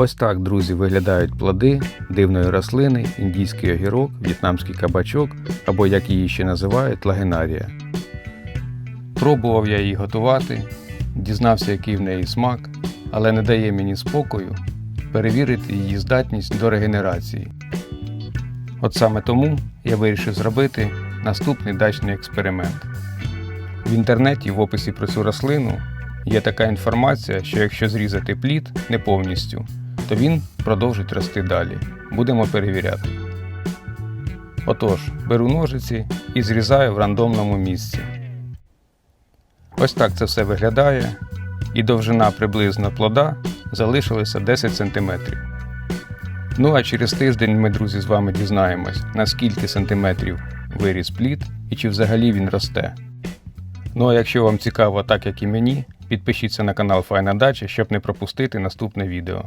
Ось так, друзі, виглядають плоди дивної рослини, індійський огірок, в'єтнамський кабачок або як її ще називають лагенарія. Пробував я її готувати, дізнався, який в неї смак, але не дає мені спокою перевірити її здатність до регенерації. От саме тому я вирішив зробити наступний дачний експеримент. В інтернеті в описі про цю рослину є така інформація, що якщо зрізати плід не повністю, то він продовжить рости далі. Будемо перевіряти. Отож, беру ножиці і зрізаю в рандомному місці. Ось так це все виглядає, і довжина приблизно плода залишилася 10 см. Ну а через тиждень ми, друзі, з вами дізнаємось, наскільки сантиметрів виріс плід і чи взагалі він росте. Ну а якщо вам цікаво так як і мені, підпишіться на канал Файна Дача, щоб не пропустити наступне відео.